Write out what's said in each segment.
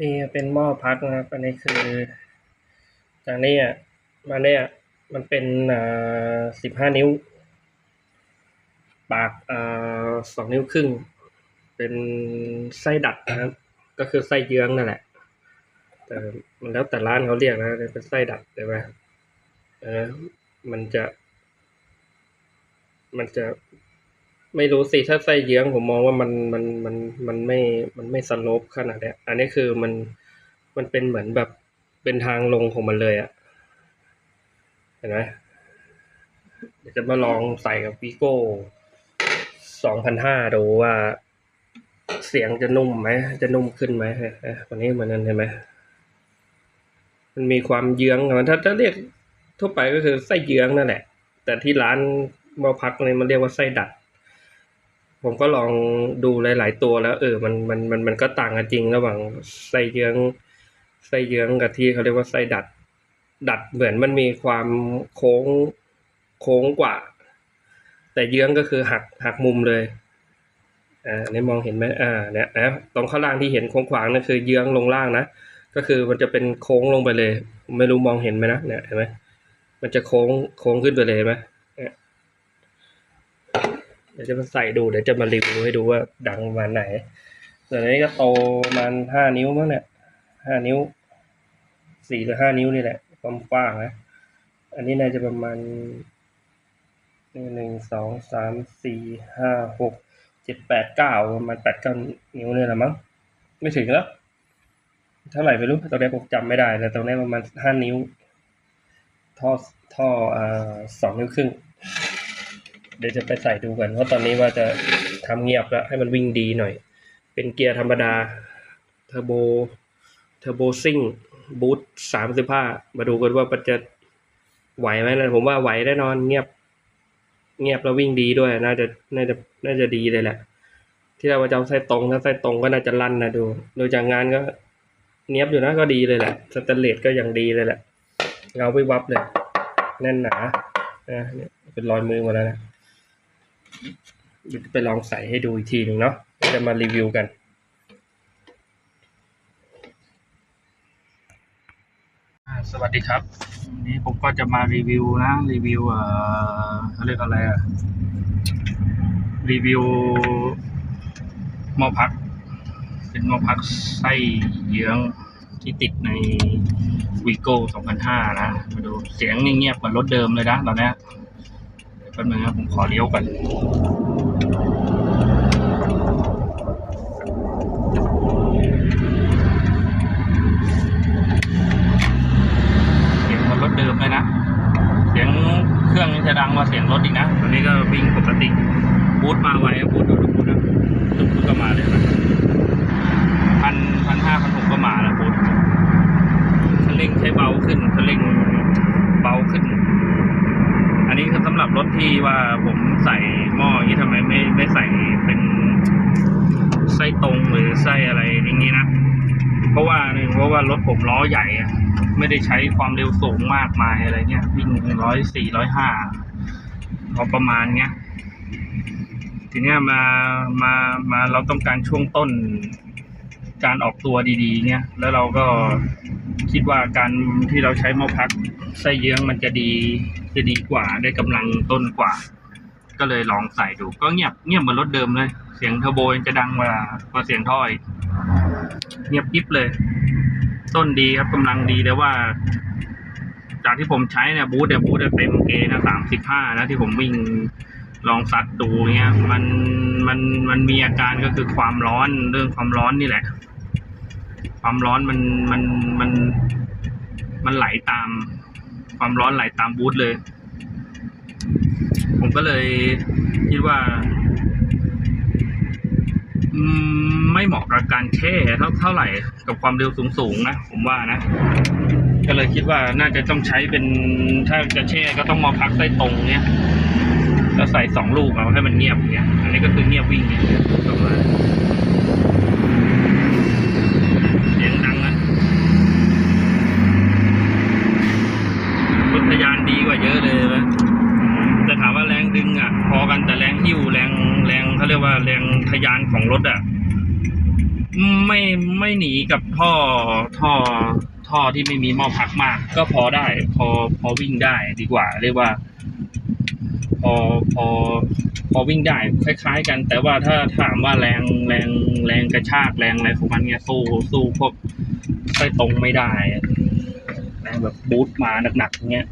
นี่เป็นหม้อพักนะครับ อันนี้คือจากนี้อะมาเนี่ยมันเป็นอ่าสิบห้านิ้ว ปากอ่าสองนิ้วครึ่ง เป็นไส้ดัดนะครับ ก็คือไส้เยื้องนั่นแหละ แต่มันแล้วแต่ร้านเขาเรียกนะเป็นไส้ดัดใช่ไหมเออมันจะ มันจะ ไม่รู้สิถ้าไส้เยื้องผมมองว่ามันมันมันมันไม่มันไม่สโลปขนาดเนี้ยอันนี้คือมันมันเป็นเหมือนแบบเป็นทางลงของมันเลยอะเห็นไหมเดี๋ยวจะมาลองใส่กับวีโก้สองพันห้าดูว่าเสียงจะนุ่มไหม จะนุ่มขึ้นไหมเอ๊ะวันนี้เหมือนนั้นเห็นไหมมันมีความเยื้องอะถ้าถ้าเรียกทั่วไปก็คือไส้เยื้องนั่นแหละ แต่ที่ร้านหมอพักเนี่ยมันเรียกว่าไส้ดัด ผมก็ลองดูหลาย ๆ ตัวแล้ว เออ มันมันมันมันก็ต่างกันจริงระหว่างไส้เยื้องไส้เยื้องกับที่เขาเรียกว่าไส้ดัด ดัดเหมือนมันมีความโค้งโค้งกว่า แต่เยื้องก็คือหักหักมุมเลยอ่าอันนี้มองเห็นไหมอ่าเนี่ยนะตรงข้างล่างที่เห็นโค้งขวางนั่นคือเยื้องลงล่างนะก็คือมันจะเป็นโค้งลงไปเลย ไม่รู้มองเห็นไหมนะเนี่ยเห็นไหมมันจะโค้งโค้งขึ้นไปเลยไหม เดี๋ยวจะมาใส่ดูเดี๋ยวจะมารีวิวให้ดูว่าดังประมาณไหนส่วนนี้ก็โตประมาณห้านิ้วมั้งเนี่ยห้านิ้วสี่หรือห้านิ้วนี่แหละความกว้างนะอันนี้น่าจะประมาณหนึ่งสองสามสี่ห้าหกเจ็ดแปดเก้าประมาณแปดเก้านิ้วเนี่ยแหละมั้งไม่ถึงแล้วเท่าไหร่ไม่รู้ตอนนี้ผมจำไม่ได้แต่ตรงนี้ประมาณห้านิ้ว ท่อท่ออ่าสองนิ้วครึ่ง เดี๋ยวจะไปใส่ดูกันเพราะตอนนี้ว่าจะทำเงียบแล้วให้มันวิ่งดีหน่อย เป็นเกียร์ธรรมดาเทอร์โบเทอร์โบซิ่งบูทสามสิบห้ามาดูกันว่ามันจะไหวไหมนะผมว่าไหวแน่นอนเงียบ เงียบแล้ววิ่งดีด้วย น่าจะน่าจะน่าจะดีเลยแหละ ที่เราจะเอาไส้ตรงถ้าไส้ตรงก็น่าจะลั่นนะดูดูจากงานก็ เนี้ยบอยู่นะก็ดีเลยแหละสแตนเลสก็ยังดีเลยแหละเงาวิบวับเลย แน่นหนานะเนี่ยเป็นรอยมือหมดแล้วนะ เดี๋ยวไปลองใส่ให้ดูอีกทีหนึ่งเนาะเดี๋ยวจะมารีวิวกันสวัสดีครับวันนี้ผมก็จะมารีวิวนะรีวิวเอ่อเขาเรียกอะไรอะรีวิวหม้อพัก เป็นหม้อพักไส้เยื้องที่ติดในวีโก้2005นะมาดูเสียงเงียบๆกว่ารถเดิมเลยนะตอนนี้ แป๊บนึงนะผมขอเลี้ยวก่อนเสียงมันรถเดิมเลยนะ เสียงเครื่องจะดังกว่าเสียงรถอีกนะตอนนี้ก็วิ่งปกติบูทมาไว้บูทดูดูบูทนะดูบูทก็มาเลยนะพันพันห้าพันหกก็มาแล้วบูทคันเร่งใช้เบาขึ้นคันเร่งเบาขึ้น อันนี้คือสำหรับรถที่ว่าผมใส่หม้ออย่างนี้ทำไมไม่ไม่ใส่เป็นไส้ ตรงหรือไส้อะไรอย่างนี้นะ เพราะว่าหนึ่งเพราะว่ารถผมล้อใหญ่อะไม่ได้ใช้ความเร็วสูงมากมายอะไรเงี้ยวิ่งร้อยสี่ร้อยห้าพอประมาณเงี้ยทีเนี้ยมามามาเราต้องการช่วงต้นการออกตัวดีๆเงี้ยแล้วเราก็คิดว่าการที่เราใช้ม้อพักไส้เยื้องมันจะดีจะดีกว่าได้กำลังต้นกว่า ก็เลยลองใส่ดู ก็เงียบเงียบเหมือนรถเดิมเลย เสียงเทอร์โบยังจะดังกว่ากว่าเสียงท่ออีกเงียบกริบเลย ต้นดีครับกำลังดีแต่ว่า จากที่ผมใช้เนี่ยบูทเนี่ยบูทเนี่ยเต็มเกนะสามสิบห้านะที่ผมวิ่งลองซัดดูเงี้ยมันมันมันมีอาการก็คือความร้อนเรื่องความร้อนนี่แหละ ความร้อนมันมันมันมันไหลตาม ความร้อนไหลตามบูทเลย ผมก็เลยคิดว่า ไม่เหมาะกับการแช่เท่าเท่าไหร่กับความเร็วสูงๆนะผมว่านะ ก็เลยคิดว่าน่าจะต้องใช้เป็นถ้าจะแช่ก็ต้องมาพักใต้ตรงเนี้ยแล้วใส่สองลูกเอาให้มันเงียบเงี้ยอันนี้ก็คือเงียบวิ่งเงี้ยประมาณเสียงดังนะรถทะยานดีกว่าเยอะเลยนะแต่ถามว่าแรงดึง อะพอกันแต่แรงหิ้วแรงแรงเขาเรียกว่าแรงทะยานของรถอะไม่ไม่หนีกับท่อท่อท่อที่ไม่มีหม้อพักมาก ก็พอได้ พอพอวิ่งได้ดีกว่า เรียกว่า พอพอพอวิ่งได้คล้าย ๆ กัน แต่ว่าถ้าถามว่าแรงแรงแรงกระชากแรงอะไรของมันเนี่ยสู้สู้พวกไส้ตรงไม่ได้แรงแบบบูทมาหนักๆเงี้ย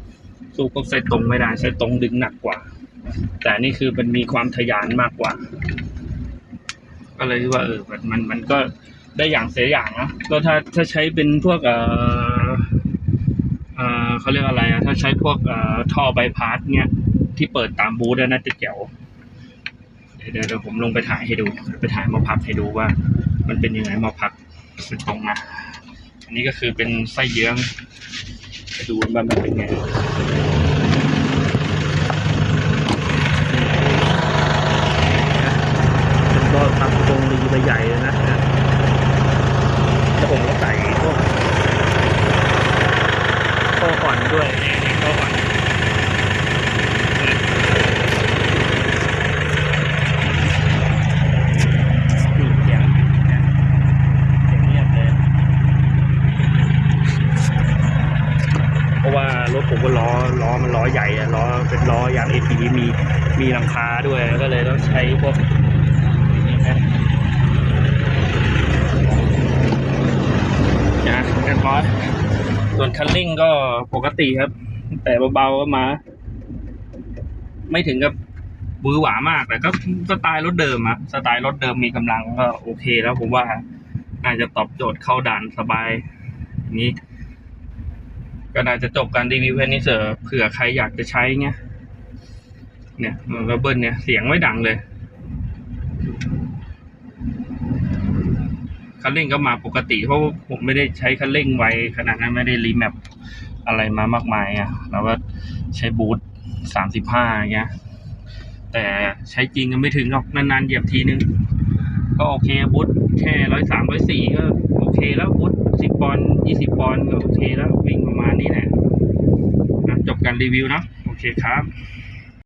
สู้พวกไส้ตรงไม่ได้ไส้ตรงดึงหนักกว่า แต่นี่คือมันมีความทะยานมากกว่า ก็เลยว่าเออมันมันมันก็ได้อย่างเสียอย่างนะก็ถ้าถ้าใช้เป็นพวกเอ่อเอ่อเขาเรียกอะไรอะถ้าใช้พวกเอ่อท่อใบพาสเนี่ยที่เปิดตามบูธอะน่าจะเจ๋วเดี๋ยวเดี๋ยวเดี๋ยวผมลงไปถ่ายให้ดู ไปถ่ายมาพักให้ดูว่า มันเป็นยังไงมาพักสุดตรงนะอันนี้ก็คือเป็นไส้เยื้องไปดูว่ามันเป็นไง เป็น ก็ตัดตรงรีใบใหญ่เลยนะแล้วผมก็ใส่พวกข้อก่อนด้วยนี่ข้อก่อนเนี่ยเสียงเลยเพราะว่ารถผมก็ล้อล้อมันล้อใหญ่อะล้อเป็นล้อยาง ATV มีมีหลังคาด้วยก็เลยต้องใช้พวกนี่นะนะเรียบร้อยส่วน คันเร่งก็ปกติครับ แต่เบาๆก็มา ไม่ถึงกับบือหวามากแต่ก็สไตล์รถเดิมอะสไตล์รถเดิมมีกำลังก็โอเคแล้วผมว่าน่าจะตอบโจทย์เข้าด่านสบายอย่างนี้ ก็น่าจะจบการรีวิวแค่นี้เสอเผื่อใครอยากจะใช้เงี้ยเนี่ยมันก็เบิ้ลเนี่ยเสียงไม่ดังเลย คันเร่งก็มาปกติเพราะผมไม่ได้ใช้คันเร่งไวขนาดนั้นไม่ได้รีแมปอะไรมามากมายอะเราก็ใช้บูทสามสิบห้าเงี้ย แต่ใช้จริงก็ไม่ถึงหรอกนานๆเหยียบทีนึง ก็โอเคบูทแค่ร้อยสามร้อยสี่ก็โอเคแล้วบูทสิบปอนยี่สิบปอนด์ก็โอเคแล้ววิ่งประมาณนี้แหละนะจบการรีวิวเนาะโอเคครับ